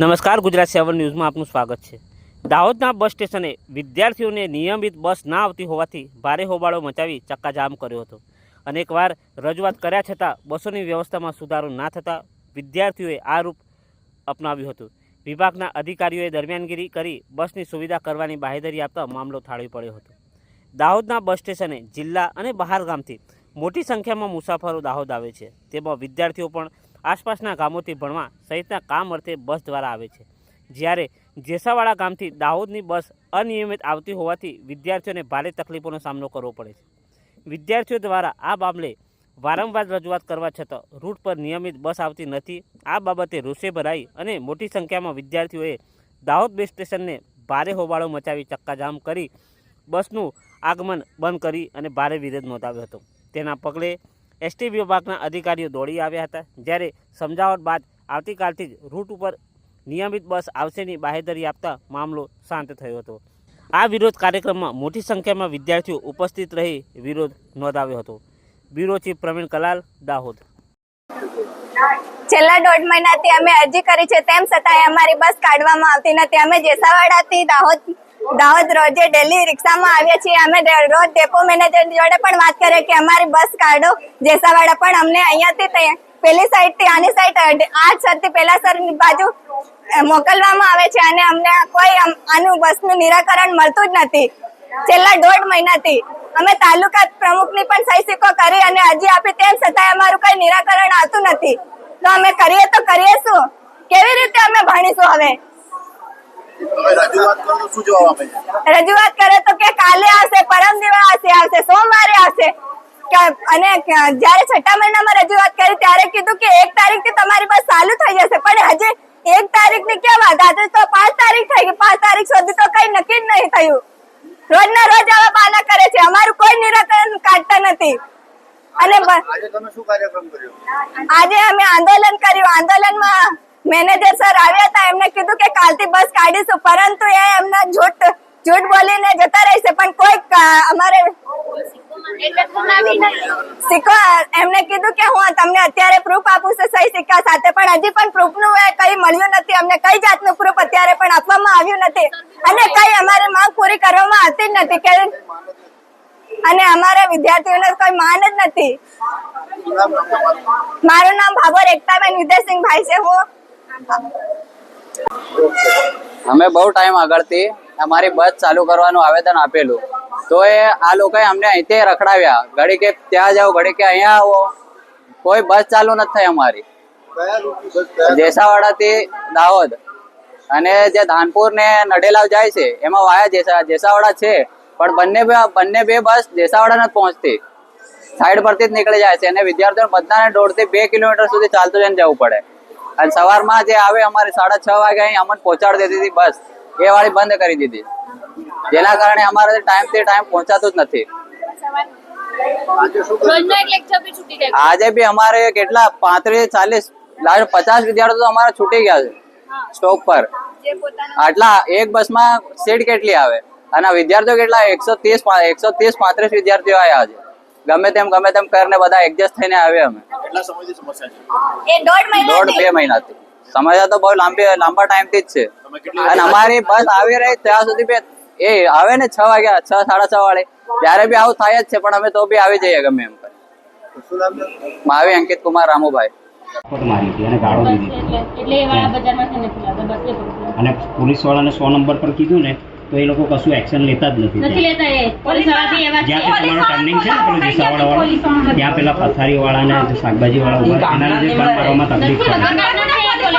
નમસ્કાર, ગુજરાત સેવન ન્યૂઝમાં આપનું સ્વાગત છે. દાહોદના બસ સ્ટેશને વિદ્યાર્થીઓને નિયમિત બસ ના આવતી હોવાથી ભારે હોબાળો મચાવી ચક્કાજામ કર્યો હતો. અનેકવાર રજૂઆત કર્યા છતાં બસોની વ્યવસ્થામાં સુધારો ના થતાં વિદ્યાર્થીઓએ આ રૂપ અપનાવ્યું હતું. વિભાગના અધિકારીઓએ દરમિયાનગીરી કરી બસની સુવિધા કરવાની બાહેધરી આપતા મામલો થાળવી પડ્યો હતો. દાહોદના બસ સ્ટેશને જિલ્લા અને બહાર ગામથી મોટી સંખ્યામાં મુસાફરો દાહોદ આવે છે. તેમાં વિદ્યાર્થીઓ પણ આસપાસના ગામોથી ભણવા સહિતના કામ અર્થે બસ દ્વારા આવે છે. જ્યારે જેસાવાડા ગામથી દાહોદની બસ અનિયમિત આવતી હોવાથી વિદ્યાર્થીઓને ભારે તકલીફોનો સામનો કરવો પડે છે. વિદ્યાર્થીઓ દ્વારા આ મામલે વારંવાર રજૂઆત કરવા છતાં રૂટ પર નિયમિત બસ આવતી નથી. આ બાબતે રોષે ભરાઈ અને મોટી સંખ્યામાં વિદ્યાર્થીઓએ દાહોદ બસ સ્ટેશનને ભારે હોબાળો મચાવી ચક્કાજામ કરી બસનું આગમન બંધ કરી અને ભારે વિરોધ નોંધાવ્યો હતો. તેના પગલે એસટી વિભાગના અધિકારીઓ દોડી આવ્યા હતા. જ્યારે સમજાવટ બાદ આવતીકાલથી જ રૂટ ઉપર નિયમિત બસ આવશેની બાહેધરી આપતા મામલો શાંત થયો હતો. આ વિરોધ કાર્યક્રમમાં મોટી સંખ્યામાં વિદ્યાર્થીઓ ઉપસ્થિત રહી વિરોધ નોંધાવ્યો હતો. Bureau chief Praveen Kalal, Dahod. છેલ્લા દોઢ મહિનાથી અમે અરજી કરી છે, તેમ છતાંય અમારી બસ કાઢવામાં આવતી નથી. અમે જેસાવાડાથી દાહોદ દાહોદ રોજે ડેલી રિક્ષામાં આવીએ છીએ. અમે રોજ ડેપો મેનેજર જોડે પણ વાત કરીએ કે અમારી બસ કાઢો. જેસાવાડા પણ અમને અહીંયાથી પેલી સાઈડથી આની સાઈડ આ સરથી પેલા સરની બાજુ મોકલવામાં આવે છે અને અમને કોઈ આનું બસનું નિરાકરણ મળતું જ નથી. છેલ્લા દોઢ મહિનાથી. અમે તાલુકા પ્રમુખની પણ સહી સિક્કો કરી અને અરજી આપી તેમ છતાંય અમારું કઈ નિરાકરણ આવતું નથી. તો અમે કરીએ તો કરીએ શું? કેવી રીતે અમે ભણીશું હવે? રજૂઆત કરો તો કે કાલે આવશે પરમ દિવસ આવશે સોમવારે આવશે. અને જયારે છઠ્ઠા મહિનામાં રજૂઆત કરી ત્યારે કીધું કે એક તારીખથી તમારી પાસે ચાલુ થઈ જશે. પણ હજી એક તારીખની કેમ વાત? આજે તો પાંચ તારીખ થઈ ગઈ. પાંચ તારીખ સુધી તો કઈ નક્કી જ નહીં થયું. રોજના રોજ આવા બાના કરે છે. અમારું કોઈ નિરાકરણ કાઢતા નથી. અને આજે તમે શું કાર્યક્રમ કર્યો? આજે અમે આંદોલન કર્યું. આંદોલનમાં મેનેજર સર આવ્યા હતા એમને કીધું કે કાલથી બસ કાઢીશું પરંતુ એ એમના જૂઠ જૂઠ બોલીને જતા રહેશે પણ કોઈ અમારે સિક્કો એમને કીધું કે હું તમને અત્યારે પ્રૂફ આપું છું સહી સિક્કા સાથે પણ હજી પણ પ્રૂફનું કઈ મળ્યું નથી અમને કઈ જાતનું પ્રૂફ અત્યારે પણ આપવામાં આવ્યું નથી અને કઈ અમારે માંગ પૂરી કરવામાં આવતી જ નથી કે અને અમારા વિદ્યાર્થીઓને કોઈ માન જ નથી. મારું નામ ભાભોર એકતાબેન વિદ્યાસિંહભાઈ છે હું અમે બહુ ટાઈમ આગળથી અમારી બસ ચાલુ કરવાનું આવેદન આપેલું. તો એ આ લોકોએ અમને અહીંથી રખડાવ્યા. ઘડી કે ત્યાં જાઓ, ઘડી કે અહીંયા આવો. કોઈ બસ ચાલુ નથી થઈ અમારી. જેસાવાડાથી દાહોદ. અને જે ધાનપુર ને નડેલાવ જાય છે, એમાં વાયા જેસા, જેસાવાડા છે. પણ બંને બંને બે બસ જેસાવાડા નથી પહોંચતી. સાઈડ પરથી જ નીકળી જાય છે. અને વિદ્યાર્થીઓ બધાને દોઢથી બે કિલોમીટર સુધી ચાલતું જઈને જવું પડે. અને સવારમાં જે આવે અમારે સાડા છ વાગે અહીં અમને પહોંચાડી દેતી હતી બસ. એ વાળી બંધ કરી દીધી. જેના કારણે અમારે ટાઈમથી ટાઈમ પહોંચાતું જ નથી. આજે બી અમારે કેટલા? પાંત્રીસ ચાલીસ લાસ્ટ પચાસ વિદ્યાર્થીઓ તો અમારા છૂટી ગયા છે. સ્ટોપ પર. આટલા એક બસમાં સીટ કેટલી આવે? અને વિદ્યાર્થીઓ કેટલા? એકસો ત્રીસ એકસો ત્રીસ પાંત્રીસ વિદ્યાર્થીઓ આવ્યા છે. ગમે તેમ ગમે તેમ કરીને બધા એડજસ્ટ થઈને આવ્યા અમે. કેટલા સમયથી સમસ્યા છે? એ દોઢ દોઢ બે મહિનાથી. સમસ્યા તો બહુ લાંબી લાંબા ટાઈમથી જ છે. અને અમારી બસ આવી રહી ત્યાં સુધી બે એ આવે ને છ વાગ્યા છ સાડા છ વાળે. ત્યારે બી આવું થાય જ છે પણ અમે તો બી આવી જઈએ ગમે એમ કરી. શું માવી અંકિત કુમાર રામુભાઈ. અને પોલીસ વાળાને સો નંબર પર કીધું ને તો એ લોકો કશું એક્શન લેતા જ નથી નથી લેતા એ પોલીસવાળા બી એવા જ્યાં તમારો ટર્નિંગ છે ને પેલો જેસાવાડા વાળો ત્યાં પેલા પથારી વાળા ને શાકભાજી વાળા ઊભા એના લીધે બંધ કરવામાં તકલીફ પડે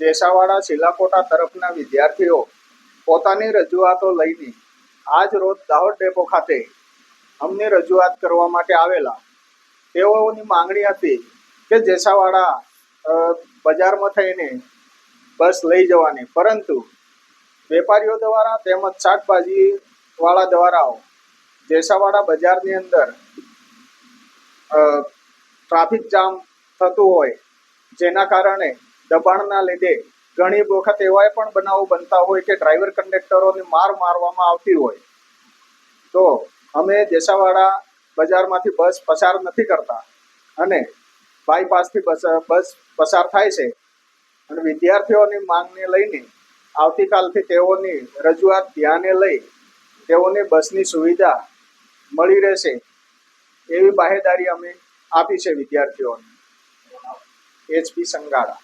એ શિલાકોટા તરફના વિદ્યાર્થીઓ પોતાની રજૂઆતો લઈને આજ રોજ દાહોદ ડેપો ખાતે અમને રજૂઆત કરવા માટે આવેલા. તેઓની માંગણી હતી કે જેસાવાડા બજારમાં થઈને બસ લઈ જવાની. પરંતુ વેપારીઓ દ્વારા તેમજ શાકભાજી વાળા દ્વારા જેસાવાડા બજારની અંદર ટ્રાફિક જામ થતું હોય, જેના કારણે દબાણના લીધે ઘણી વખત એવાય પણ બનાવો બનતા હોય કે ડ્રાઈવર કંડક્ટરોને માર મારવામાં આવતી હોય. તો અમે જેસાવાડા બજારમાંથી બસ પસાર નથી કરતા અને બાયપાસથી બસ બસ પસાર થાય છે. અને વિદ્યાર્થીઓની માંગને લઈને આવતીકાલથી તેઓની રજૂઆત ધ્યાને લઈ તેઓને બસની સુવિધા મળી રહેશે એવી બાહેદારી અમે આપી છે વિદ્યાર્થીઓને. એચપી સંગાડા